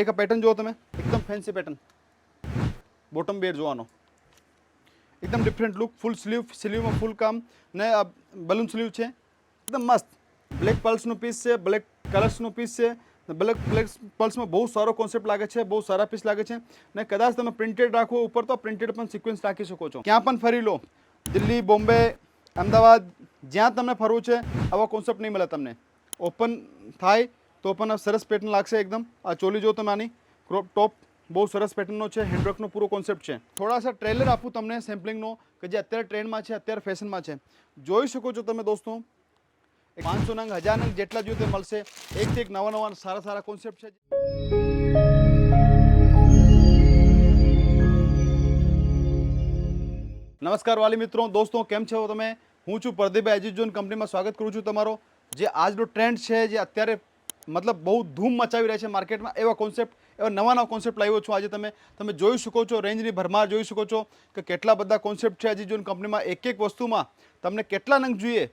એક પેટર્ન જુઓ તમે. એકદમ ફેન્સી પેટર્ન બોટમ બેર જોવાનો. એકદમ ડિફરન્ટ લુક ફૂલ સ્લીવ સ્લીવમાં ફૂલ કામ. ને આ બલૂન સ્લીવ છે. એકદમ મસ્ત. બ્લેક પલ્સનું પીસ છે બ્લેક કલર્સનું પીસ છે. બ્લેક બ્લેક પલ્સમાં બહુ સારો કોન્સેપ્ટ લાગે છે, બહુ સારા પીસ લાગે છે. ને કદાચ તમે પ્રિન્ટેડ રાખો ઉપર તો પ્રિન્ટેડ પણ સિક્વન્સ રાખી શકો છો. ક્યાં પણ ફરી લો. દિલ્હી, બોમ્બે, અમદાવાદ, જ્યાં તમને ફરવું છે, આવા કોન્સેપ્ટ નહીં મળે તમને. ઓપન થાય તો પણ સરસ પેટર્ન લાગશે એકદમ. આ ચોલી જો તમે આની ક્રોપ ટોપ બહુ સરસ પેટર્નનો છે હેન્ડવર્કનો પૂરો કોન્સેપ્ટ છે. થોડા સા ટ્રેલર આપું તમને સેમ્પલિંગનો કે જે અત્યારે ટ્રેન્ડમાં છે, અત્યારે ફેશનમાં છે. જોઈ શકો છો તમે દોસ્તો પાંચસો નંગ, હજાર નંગ જેટલા જોઈએ તે મળશે. એકથી એક નવા નવા સારા સારા કોન્સેપ્ટ છે. નમસ્કાર વાલી મિત્રો, દોસ્તો કેમ છો તમે? હું છું પ્રદીપભાઈ એજ્યુઝોન કંપનીમાં સ્વાગત કરું છું તમારો. જે આજનો ટ્રેન્ડ છે, જે અત્યારે મતલબ બહુ ધૂમ મચાવી રહ્યા છે માર્કેટમાં. એવા કોન્સેપ્ટ એવા નવા નવા કોન્સેપ્ટ લાવ્યો છું. આજે તમે તમે જોઈ શકો છો રેન્જની ભરમાર જોઈ શકો છો કે કેટલા બધા કોન્સેપ્ટ છે એજ્યુઝોન કંપનીમાં એક એક વસ્તુમાં. તમને કેટલા નંગ જોઈએ?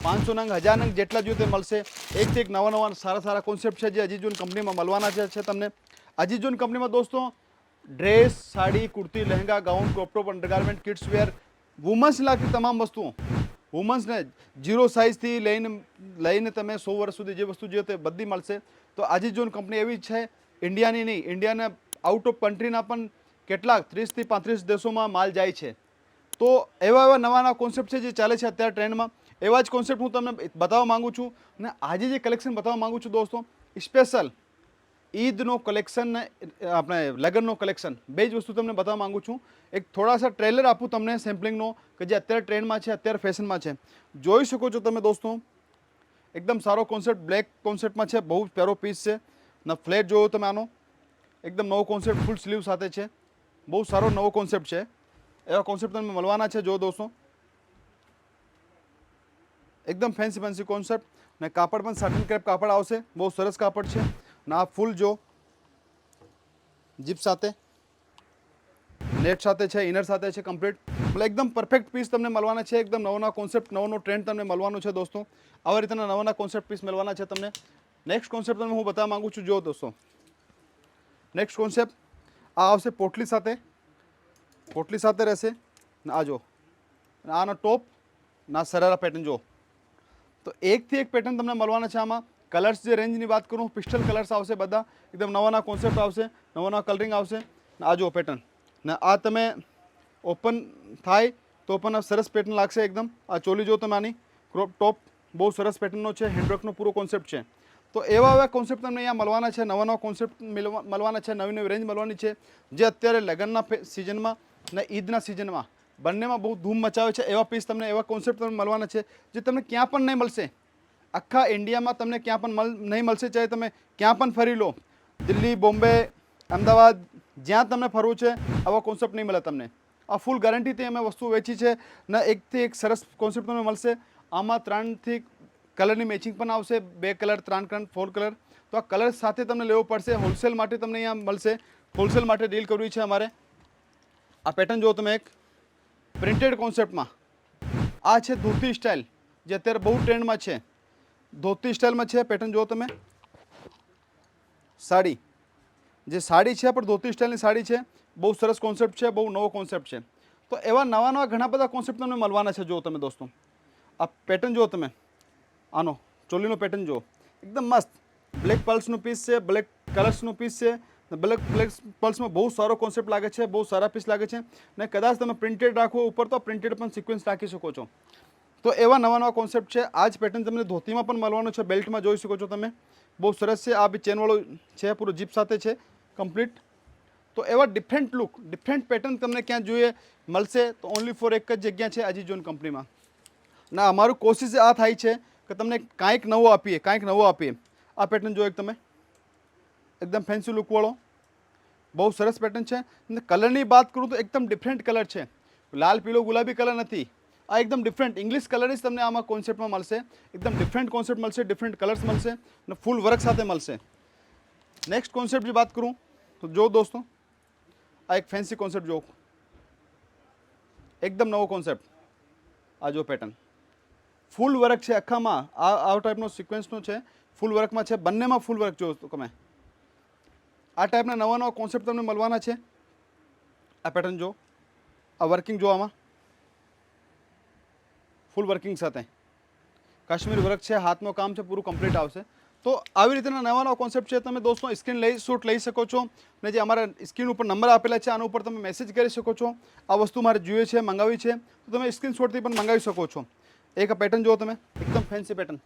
પાંચસો નંગ, હજાર નંગ જેટલા જોઈએ તે મળશે. એક એક નવા નવા સારા સારા કોન્સેપ્ટ છે જે અજીજોન કંપનીમાં મળવાના છે તમને. અજીજોન કંપનીમાં દોસ્તો dress sari, kurti, lehenga gown crop top undergarment kids wear women's લાગતી તમામ વસ્તુઓ. વુમન્સને જીરો સાઇઝથી લઈને લઈને તમે સો વર્ષ સુધી જે વસ્તુ જોઈએ તે બધી મળશે. તો અજીજોન કંપની એવી છે ઇન્ડિયાની નહીં ઇન્ડિયાના આઉટ ઓફ કન્ટ્રીના પણ કેટલાક ત્રીસથી પાંત્રીસ દેશોમાં માલ જાય છે. તો એવા એવા નવા નવા કોન્સેપ્ટ છે જે ચાલે છે અત્યારે ટ્રેન્ડમાં. એવા જ કોન્સેપ્ટ હું તમને બતાવવા માગું છું. અને આજે જે કલેક્શન બતાવવા માગું છું દોસ્તો સ્પેશિયલ ઈદનો કલેક્શન આપણે લગ્નનો કલેક્શન, બે જ વસ્તુ તમને બતાવવા માગું છું. એક થોડા સા ટ્રેલર આપું તમને, સેમ્પલિંગનો, કે જે અત્યારે ટ્રેન્ડમાં છે, અત્યારે ફેશનમાં છે. જોઈ શકો છો તમે દોસ્તો, એકદમ સારો કોન્સેપ્ટ, બ્લેક કોન્સેપ્ટમાં છે, બહુ પ્યારો પીસ છે. ને ફ્લેટ જોયો તમે આનો, એકદમ નવો કોન્સેપ્ટ, ફૂલ સ્લીવ સાથે છે. બહુ સારો નવો કોન્સેપ્ટ છે. એવા કોન્સેપ્ટ તમને મળવાના છે જો દોસ્તો. એકદમ ફેન્સી ફેન્સી કોન્સેપ્ટ. ને કાપડ પણ સાટિન ક્રેપ કાપડ આવશે. બહુ સરસ કાપડ છે. ને, ફૂલ જો. જીપ સાથે. નેટ સાથે છે, ઇનર સાથે છે કમ્પ્લીટ એટલે એકદમ પરફેક્ટ પીસ તમને મળવાના છે, એકદમ નવોના કોન્સેપ્ટ નવો નવો ટ્રેન્ડ તમને મળવાનો છે દોસ્તો. આવા રીતના નવા નવા કોન્સેપ્ટ પીસ મળવાના છે તમને. નેક્સ્ટ કોન્સેપ્ટ તમને હું બતાવવા માગું છું જો દોસ્તો. નેક્સ્ટ કોન્સેપ્ટ આ આવશે પોટલી સાથે. પોટલી સાથે રહેશે. આ જો. આનો ટોપ ના સરારા પેટર્ન જો. તો એકથી એક પેટર્ન તમને મળવાના છે આમાં. કલર્સ જે રેન્જની વાત કરું પિસ્ટલ કલર્સ આવશે બધા. એકદમ નવા નવા કોન્સેપ્ટ આવશે નવા નવા કલરિંગ આવશે. ને આ જો પેટર્ન ને આ તમે ઓપન થાય તો પણ સરસ પેટર્ન લાગશે એકદમ. આ ચોલી જો તમે આની. ક્રોપ ટોપ બહુ સરસ પેટર્નનો છે હેન્ડવર્કનો પૂરો કોન્સેપ્ટ છે. તો એવા એવા કોન્સેપ્ટ તમને અહીંયા મળવાના છે, નવા નવા કોન્સેપ્ટ મળવાના છે, નવી નવી રેન્જ મળવાની છે, જે અત્યારે લગ્નના સિઝનમાં ને ઈદના સિઝનમાં બંનેમાં બહુ ધૂમ મચાવે છે. એવા પીસ તમને, એવા કોન્સેપ્ટ તમને મળવાના છે, જે તમને ક્યાં પણ નહીં મળશે. આખા ઇન્ડિયામાં તમને ક્યાં પણ મળ નહીં મળશે, ચાહે તમે ક્યાં પણ ફરી લો. દિલ્હી, બોમ્બે, અમદાવાદ, જ્યાં તમને ફરવું છે, આવો કોન્સેપ્ટ નહીં મળે તમને. આ ફૂલ ગેરંટીથી અમે વસ્તુ વેચી છે, ને એકથી એક સરસ કોન્સેપ્ટ તમને મળશે. આમાં ત્રણથી કલરની મેચિંગ પણ આવશે, બે કલર, ત્રણ કલર ફોર કલર. તો આ કલર સાથે તમને લેવો પડશે હોલસેલ માટે તમને અહીંયા મળશે. હોલસેલ માટે ડીલ કરવી છે અમારે. આ પેટર્ન જો તમે એક. પ્રિન્ટેડ કોન્સેપ્ટમાં આ છે ધોતી સ્ટાઇલ જે અત્યારે બહુ ટ્રેન્ડમાં છે. ધોતી સ્ટાઇલમાં છે પેટર્ન જુઓ તમે. સાડી. જે સાડી છે પણ ધોતી સ્ટાઇલની સાડી છે, બહુ સરસ કોન્સેપ્ટ છે, બહુ નવો કોન્સેપ્ટ છે. તો એવા નવા નવા ઘણા બધા કોન્સેપ્ટ તમને મળવાના છે જો તમે દોસ્તો. આ પેટર્ન જુઓ તમે. આનો, ચોલીનો પેટર્ન જુઓ. એકદમ મસ્ત. બ્લેક પલ્સનું પીસ છે બ્લેક કલર્સનું પીસ છે. બ્લેક બ્લેક પલ્સમાં બહુ સારો કોન્સેપ્ટ લાગે છે, બહુ સારા પીસ લાગે છે. ને કદાચ તમે પ્રિન્ટેડ રાખો ઉપર તો પ્રિન્ટેડ પણ સિક્વન્સ રાખી શકો છો. તો એવા નવા નવા કોન્સેપ્ટ છે. આ જ પેટર્ન તમને ધોતીમાં પણ મળવાનો છે. બેલ્ટમાં જોઈ શકો છો તમે. બહુ સરસ છે. આ બી ચેનવાળું છે. પૂરું જીપ સાથે છે. કમ્પ્લીટ તો એવા ડિફરન્ટ લુક ડિફરન્ટ પેટર્ન તમને ક્યાં જોઈએ મળશે તો ઓનલી ફોર એક જ જગ્યા છે આજી જોન કંપનીમાં ના, અમારું કોશિશ આ થાય છે કે તમને કાંઈક નવો આપીએ, કાંઈક નવો આપીએ. આ પેટર્ન જોયો તમે? એકદમ ફેન્સી લુકવાળો બહુ સરસ પેટર્ન છે. અને કલરની વાત કરું તો એકદમ ડિફરન્ટ કલર છે. લાલ, પીળો, ગુલાબી કલર નથી. આ એકદમ ડિફરન્ટ ઇંગ્લિશ કલર જ તમને આમાં કોન્સેપ્ટમાં મળશે. એકદમ ડિફરન્ટ કોન્સેપ્ટ મળશે ડિફરન્ટ કલર્સ મળશે અને ફૂલ વર્ક સાથે મળશે. નેક્સ્ટ કોન્સેપ્ટ જે વાત કરું, તો જો દોસ્તો, આ એક ફેન્સી કોન્સેપ્ટ જો એકદમ નવો કોન્સેપ્ટ આ જો પેટર્ન ફૂલ વર્ક છે આખામાં. આ આ ટાઈપનો સિક્વન્સનો છે. ફૂલ વર્કમાં છે. બંનેમાં ફૂલ વર્ક જો તમે. આ ટાઈપના નવા નવા કોન્સેપ્ટ તમને મળવાના છે. આ પેટર્ન જો આ વર્કિંગ જો આમાં. ફૂલ વર્કિંગ સાથે. કાશ્મીર વર્ક છે, હાથનું કામ છે, પૂરું કમ્પ્લીટ આવશે. તો આવી રીતના નવા નવા કોન્સેપ્ટ છે, તમે દોસ્તો સ્ક્રીન લઈ શૂટ લઈ શકો છો. ને જે અમારા સ્ક્રીન ઉપર નંબર આપેલા છે, આના ઉપર તમે મેસેજ કરી શકો છો. આ વસ્તુ મારે જોઈએ છે, મંગાવી છે. તો તમે સ્ક્રીનશોટથી પણ મંગાવી શકો છો. એક પેટર્ન જુઓ તમે. એકદમ ફેન્સી પેટર્ન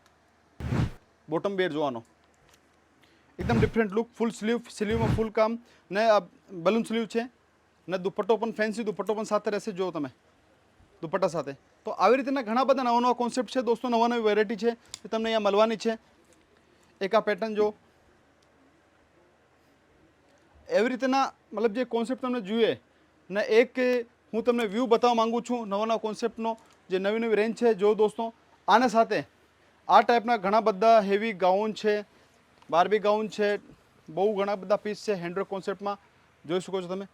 બોટમ બેર જોવાનો. એકદમ ડિફરન્ટ લુક ફૂલ સ્લીવ સ્લીવમાં ફૂલ કામ. ને આ બલૂન સ્લીવ છે. ને દુપટ્ટો પણ ફેન્સી દુપટ્ટો પણ સાથે રહેશે જો તમે. દુપટ્ટા સાથે. તો આવી રીતના ઘણા બધા નવા નવા કોન્સેપ્ટ છે દોસ્તો, નવા નવી વેરાયટી છે એ તમને અહીંયા મળવાની છે. એક આ પેટર્ન જો એવી રીતના મતલબ જે કોન્સેપ્ટ તમને જોઈએ ને એક હું તમને વ્યૂ બતાવવા માંગુ છું નવા નવા કોન્સેપ્ટનો જે નવી નવી રેન્જ છે, જો દોસ્તો, આના સાથે આ ટાઈપના ઘણા બધા હેવી ગાઉન છે બારબી ગાઉન છે, બહુ ઘણા બધા પીસ છે હેન્ડવર્ક કોન્સેપ્ટમાં જોઈ શકો છો તમે.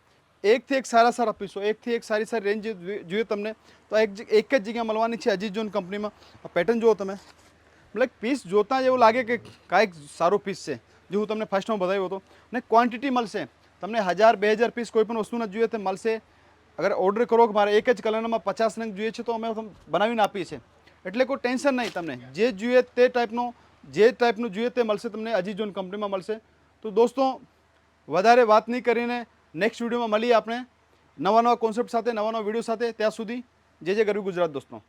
એકથી એક સારા સારા પીસો એકથી એક સારી સારી રેન્જ જોઈએ તમને તો એક એક જ જગ્યાએ મળવાની છે અજીત જોન કંપનીમાં પેટર્ન જુઓ તમે મતલબ પીસ જોતાં જ એવું લાગે કે કાંઈક સારું પીસ છે જે હું તમને ફર્સ્ટમાં બતાવ્યો હતો અને ક્વોન્ટિટી મળશે તમને હજાર બે હજાર પીસ કોઈ પણ વસ્તુના જોઈએ તે મળશે અગર ઓર્ડર કરો કે મારે એક જ કલરમાં પચાસ નંગ જોઈએ છે તો અમે બનાવીને આપીએ છીએ એટલે કોઈ ટેન્શન નહીં તમને જે જોઈએ તે ટાઈપનો જે ટાઈપનું જોઈએ તે મળશે તમને અજીત જોન કંપનીમાં મળશે તો દોસ્તો વધારે વાત નહીં કરીને નેક્સ્ટ વિડીયોમાં મળીએ આપણે. નવા નવા કોન્સેપ્ટ સાથે, નવા નવા વીડિયો સાથે. ત્યાં સુધી જે જે કર્યું ગુજરાત દોસ્તો.